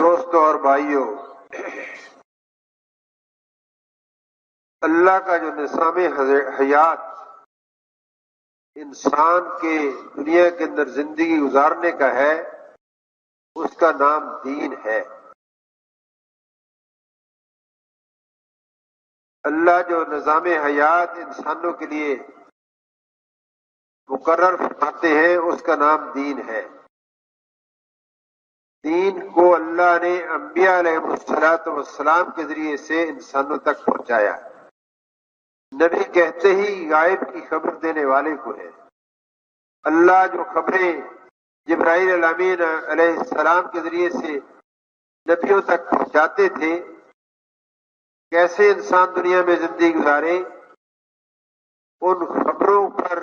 دوستو اور بھائیوں اللہ کا جو نظام حیات انسان کے دنیا کے اندر زندگی گزارنے کا ہے، اس کا نام دین ہے۔ اللہ جو نظام حیات انسانوں کے لیے مقرر فرماتے ہیں، اس کا نام دین ہے۔ دین کو اللہ نے انبیاء علیہ السلاۃ کے ذریعے سے انسانوں تک پہنچایا۔ نبی کہتے ہی غائب کی خبر دینے والے کو ہے۔ اللہ جو خبریں جبرائیل علامین علیہ السلام کے ذریعے سے نبیوں تک پہنچاتے تھے، کیسے انسان دنیا میں زندگی گزارے، ان خبروں پر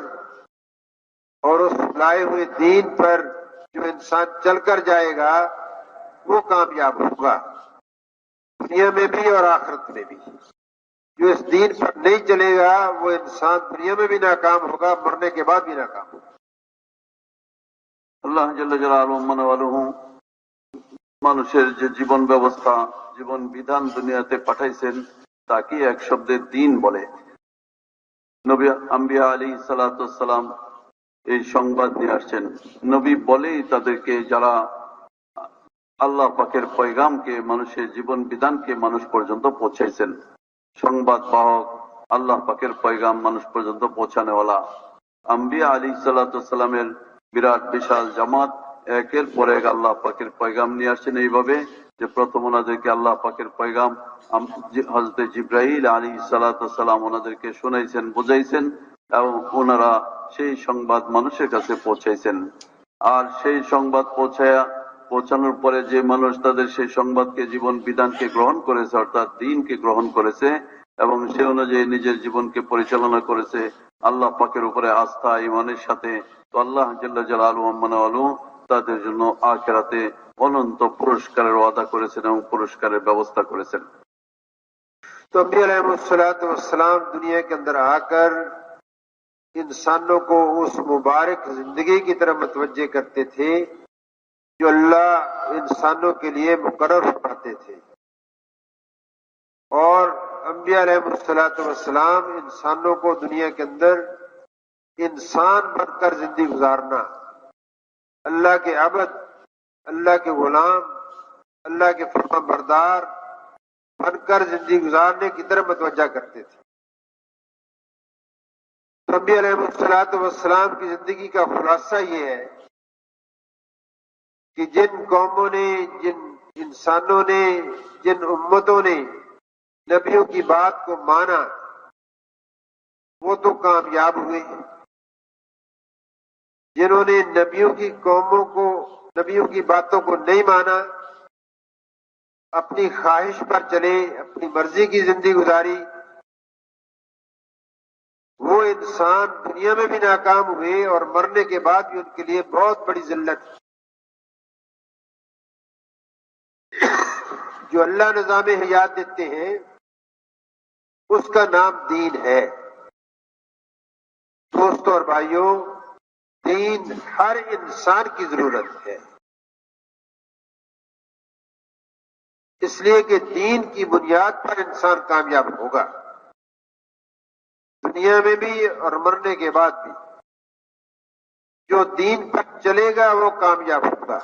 اور اس لائے ہوئے دین پر جو انسان چل کر جائے گا، وہ کامیاب ہوگا۔ دنیا میں بھی اور آخرت میں بھی۔ جو اس دین پر نہیں چلے گا، وہ انسان دنیا میں بھی ناکام ہوگا، مرنے کے بعد بھی ناکام ہوگا۔ اللہ جل جلال من আল্লাহ মানুষের যে জীবন ব্যবস্থা জীবন বিধান দুনিয়াতে পাঠাইছেন তাকে এক শব্দের দিন বলে নবী আম্বিয়া আলী সালাম এই সংবাদ নিয়ে আসছেন। নবী বলেই তাদেরকে যারা আল্লাহ পাকের পয়গামকে, মানুষের জীবন বিধানকে মানুষ পর্যন্ত পৌঁছাইছেন। সংবাদ বাহক আল্লাহ পাকের পয়গাম মানুষ পর্যন্ত পৌঁছানেওয়ালা। আম্বিয়া আলী সাল্লামের বিরাট বিশাল জামাত, একের পর এক আল্লাহ পাকের পয়গাম নিয়ে আসছেন এইভাবে যে প্রথম ওনাদেরকে আল্লাহ পাকের পয়গাম হজরত জিব্রাহিল আলী সালাম ওনাদেরকে শোনাইছেন, বুঝাইছেন। ওনারা সেই সংবাদ মানুষের কাছে পৌঁছাইছেন। আর সেই সংবাদ পৌঁছায়া, পৌঁছানোর পরে যে মানুষ তাদের সেই সংবাদকে, জীবন বিধানকে গ্রহণ করেছে, অর্থাৎ দিনকে গ্রহণ করেছে, এবং সে অনুযায়ী নিজের জীবনকে পরিচালনা করেছে, আল্লাহ পাকের উপরে আস্থা ইমানের সাথে, তো আল্লাহ আলু আলু তাদের জন্য আখেরাতে অনন্ত পুরস্কারের ওয়াদা করেছেন এবং পুরস্কারের ব্যবস্থা করেছেন। انسانوں کو اس مبارک زندگی کی طرح متوجہ کرتے تھے جو اللہ انسانوں کے لیے مقرر فرماتے تھے۔ اور انبیاء علیہ السلاۃ والسلام انسانوں کو دنیا کے اندر انسان بن کر زندگی گزارنا، اللہ کے عبد، اللہ کے غلام، اللہ کے فرما بردار بن کر زندگی گزارنے کی طرح متوجہ کرتے تھے۔ نبی علیہ السلات والسلام کی زندگی کا خلاصہ یہ ہے کہ جن قوموں نے، جن انسانوں نے، جن امتوں نے نبیوں کی بات کو مانا، وہ تو کامیاب ہوئے ہیں۔ جنہوں نے نبیوں کی قوموں کو، نبیوں کی باتوں کو نہیں مانا، اپنی خواہش پر چلے، اپنی مرضی کی زندگی گزاری وہ انسان دنیا میں بھی ناکام ہوئے اور مرنے کے بعد بھی ان کے لیے بہت بڑی ذلت جو اللہ نظام حیات دیتے ہیں، اس کا نام دین ہے۔ دوستوں اور بھائیوں دین ہر انسان کی ضرورت ہے۔ اس لیے کہ دین کی بنیاد پر انسان کامیاب ہوگا۔ دنیا میں بھی اور مرنے کے بعد بھی۔ جو دین پر چلے گا وہ کامیاب ہوگا۔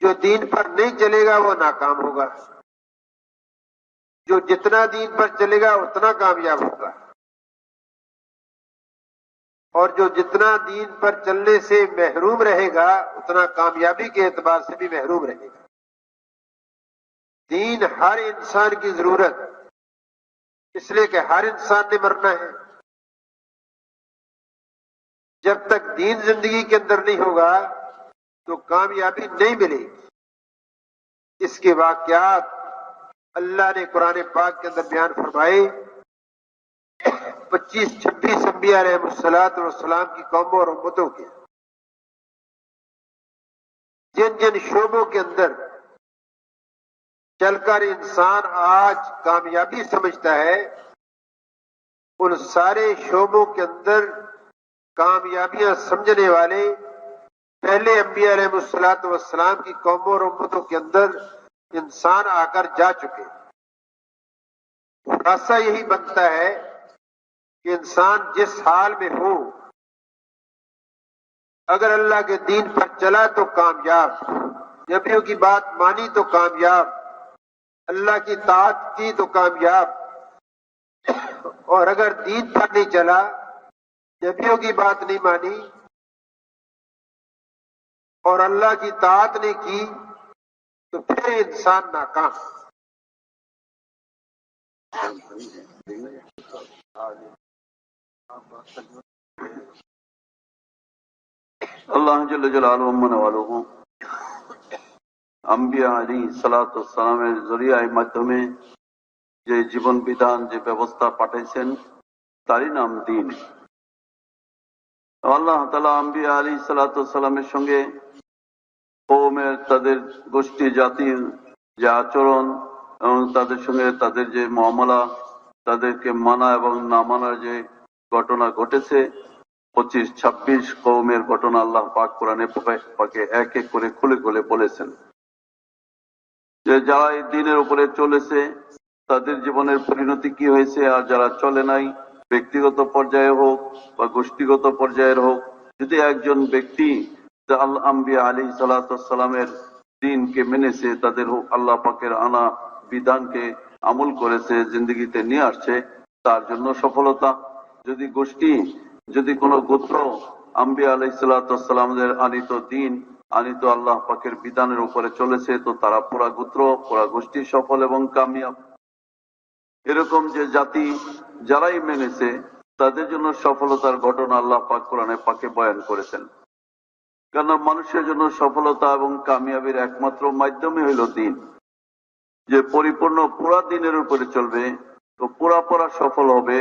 جو دین پر نہیں چلے گا وہ ناکام ہوگا۔ جو جتنا دین پر چلے گا اتنا کامیاب ہوگا۔ اور جو جتنا دین پر چلنے سے محروم رہے گا اتنا کامیابی کے اعتبار سے بھی محروم رہے گا۔ دین ہر انسان کی ضرورت۔ اس لیے کہ ہر انسان نے مرنا ہے۔ جب تک دین زندگی کے اندر نہیں ہوگا تو کامیابی نہیں ملے گی۔ اس کے واقعات اللہ نے قرآن پاک کے اندر بیان فرمائے۔ پچیس چھبیس انبیاء رحم السلاط والسلام کی قوموں اور امتوں کے۔ جن جن شعبوں کے اندر چل کر انسان آج کامیابی سمجھتا ہے، ان سارے شعبوں کے اندر کامیابیاں سمجھنے والے پہلے انبیاء علیہ السلاط والسلام کی قوموں اور امتوں کے اندر انسان آ کر جا چکے۔ خلاصہ یہی بنتا ہے کہ انسان جس حال میں ہو، اگر اللہ کے دین پر چلا تو کامیاب، نبیوں کی بات مانی تو کامیاب اللہ کی طاعت کی تو کامیاب۔ اور اگر دین پر نہیں چلا، نبیوں کی بات نہیں مانی، اور اللہ کی طاعت نہیں کی، تو پھر انسان ناکام۔ اللہ جل جلالہ من والوں আম্বিয়া আলী সালামের জরিয়ায় মাধ্যমে যে জীবন বিধান, যে ব্যবস্থা পাঠাইছেন, তারই নাম দিন। আল্লাহ তালা আম্বিয়া আলী সালামের সঙ্গে কৌমের তাদের গোষ্ঠী জাতির যে আচরণ এবং তাদের সঙ্গে তাদের যে মামলা, তাদেরকে মানা এবং না মানার যে ঘটনা ঘটেছে, পঁচিশ ছাব্বিশ কৌমের ঘটনা আল্লাহ পাক কোরআনে পাকে এক এক করে খুলে খুলে বলেছেন। যে যারা এই দিনের উপরে চলেছে, তাদের জীবনের পরিণতি কি হয়েছে আর যারা চলে নাই, ব্যক্তিগত পর্যায়ে হোক বা গোষ্ঠীগত পর্যায়ের হোক, যদি একজন ব্যক্তি আল আম্বিয়া আলী সালাতামের দিনকে মেনেছে, তাদের আল্লাহ পাকের আনা বিধানকে আমল করেছে, জিন্দগিতে নিয়ে আসছে, তার জন্য সফলতা। যদি গোষ্ঠী, যদি কোনো গোত্র আম্বিয়া আলাই সালাতামদের আনিত দিন আনিত আল্লাহ পাকের বিধানের উপরে চলেছে, তো তারা পুরা গোত্র পুরা গোষ্ঠী সফল এবং কামিয়াব। এরকম যে জাতি যারাই মেনেছে, তাদের জন্য সফলতার ঘটনা আল্লাহ পাক কোরআনে পাকে বয়ান করেছেন। কেন মানুষের জন্য সফলতা এবং কামিয়াবির একমাত্র মাধ্যমে হইল দিন। যে পরিপূর্ণ পুরা দিনের উপরে চলবে, তো পুরা পুরা সফল হবে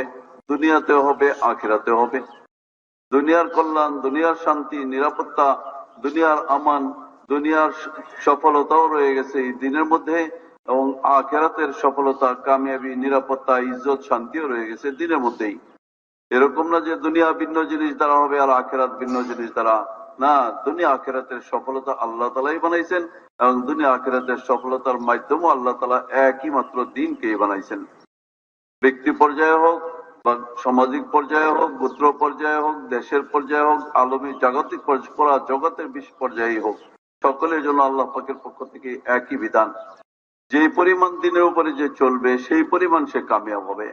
দুনিয়াতে হবে আখিরাতে হবে। দুনিয়ার কল্যাণ, দুনিয়ার শান্তি, নিরাপত্তা দুনিয়ার আমান, দুনিয়ার সফলতাও রয়ে গেছে এই দিনের মধ্যে এবং আখেরাতের সফলতা, কামিয়াবি, নিরাপত্তা, ইজ্জত, শান্তিও রয়ে গেছে দিনের মধ্যেই। এরকম না যে দুনিয়া ভিন্ন জিনিস দ্বারা হবে আর আখেরাত ভিন্ন জিনিস দ্বারা। না, দুনিয়া আখেরাতের সফলতা আল্লাহ তালাই বানাইছেন এবং দুনিয়া আখেরাতের সফলতার মাধ্যমে আল্লাহ তালা একই মাত্র দিনকেই বানাইছেন। ব্যক্তি পর্যায়ে হোক সামাজিক পর্যায়ে হোক গোত্র পর্যায়ে হোক, দেশের পর্যায়ে হোক, আলমী জাগতিক পর্যায়ে জগতের বিশ পর্যায়ে হোক, সকলের জন্য আল্লাহ পাকের পক্ষ থেকে একই বিধান। যে পরিমাণ দিনের উপরে যে চলবে, সেই পরিমাণ সে কামিয়াব হবে।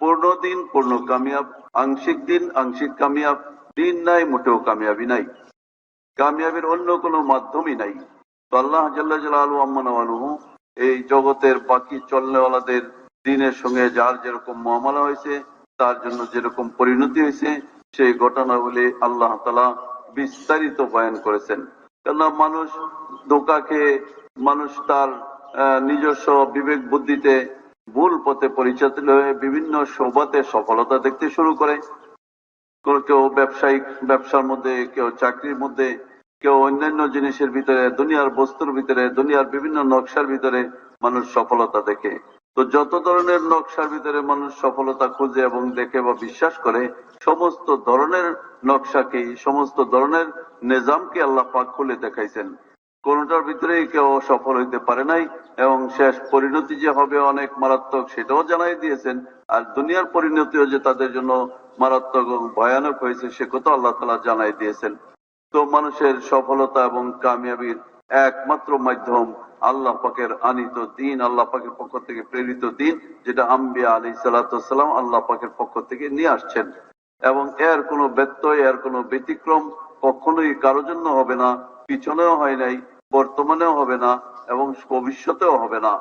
পূর্ণ দিন, পূর্ণ কামিয়াব, আংশিক দিন, আংশিক কামিয়াব, দিন নাই, মোটেও কামিয়াবি নাই। কামিয়াবির অন্য কোনো মাধ্যমই নাই। তো আল্লাহ জাল্লাহ আলু আম্মান এই জগতের বাকি চলনেওয়ালাদের দিনের সঙ্গে যার যেরকম মহামালা হয়েছে তার জন্য যেরকম পরিণতি হয়েছে, সেই ঘটনাগুলি আল্লাহ তালা বিস্তারিত বয়ান করেছেন। কেননা মানুষ ধোকা খেয়ে মানুষ তার নিজস্ব বিবেক বুদ্ধিতে ভুল পথে পরিচালিত হয়ে বিভিন্ন সৌভাতে সফলতা দেখতে শুরু করে। কেউ ব্যবসায়িক, ব্যবসার মধ্যে, কেউ চাকরির মধ্যে, কেউ অন্যান্য জিনিসের ভিতরে, দুনিয়ার বস্তুর ভিতরে, দুনিয়ার বিভিন্ন নকশার ভিতরে মানুষ সফলতা দেখে। তো যত ধরনের নকশার ভিতরে মানুষ সফলতা খুঁজে এবং দেখে বা বিশ্বাস করে, সমস্ত ধরনের নকশাকে, সমস্ত ধরনের নিজামকে আল্লাহ পাক খুলে দেখাইছেন। কোনটার ভিতরেই কেউ সফল হইতে পারে নাই এবং শেষ পরিণতি যে হবে অনেক মারাত্মক সেটাও জানাই দিয়েছেন। আর দুনিয়ার পরিণতিও যে তাদের জন্য মারাত্মক ভয়ানক হয়েছে, সে কথা আল্লাহ তালা জানাই দিয়েছেন। তো মানুষের সফলতা এবং কামিয়াবির একমাত্র মাধ্যম আল্লাহ পাকের আনিত দিন, আল্লাহ পাকের পক্ষ থেকে প্রেরিত দিন, যেটা আম্বিয়া আলী সালাতাম আল্লাহ পাকের পক্ষ থেকে নিয়ে আসছেন। এবং এর কোনো ব্যত্যয়, এর কোনো ব্যতিক্রম কখনোই কারও জন্য হবে না, পিছনেও হয় নাই, বর্তমানেও হবে না, এবং ভবিষ্যতেও হবে না।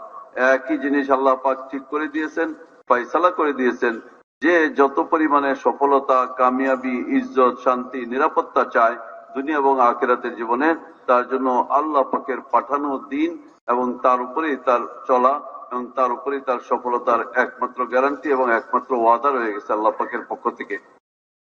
একই জিনিস আল্লাহ পাক ঠিক করে দিয়েছেন, ফয়সালা করে দিয়েছেন। যে যত পরিমাণে সফলতা, কামিয়াবি, ইজ্জত, শান্তি, নিরাপত্তা চায় দুনিয়া এবং আখেরাতের জীবনে, তার জন্য আল্লাহ পাকের পাঠানো দিন এবং তার উপরেই তার চলা এবং তার উপরেই তার সফলতার একমাত্র গ্যারান্টি এবং একমাত্র ওয়াদা রয়ে গেছে আল্লাহ পাকের পক্ষ থেকে।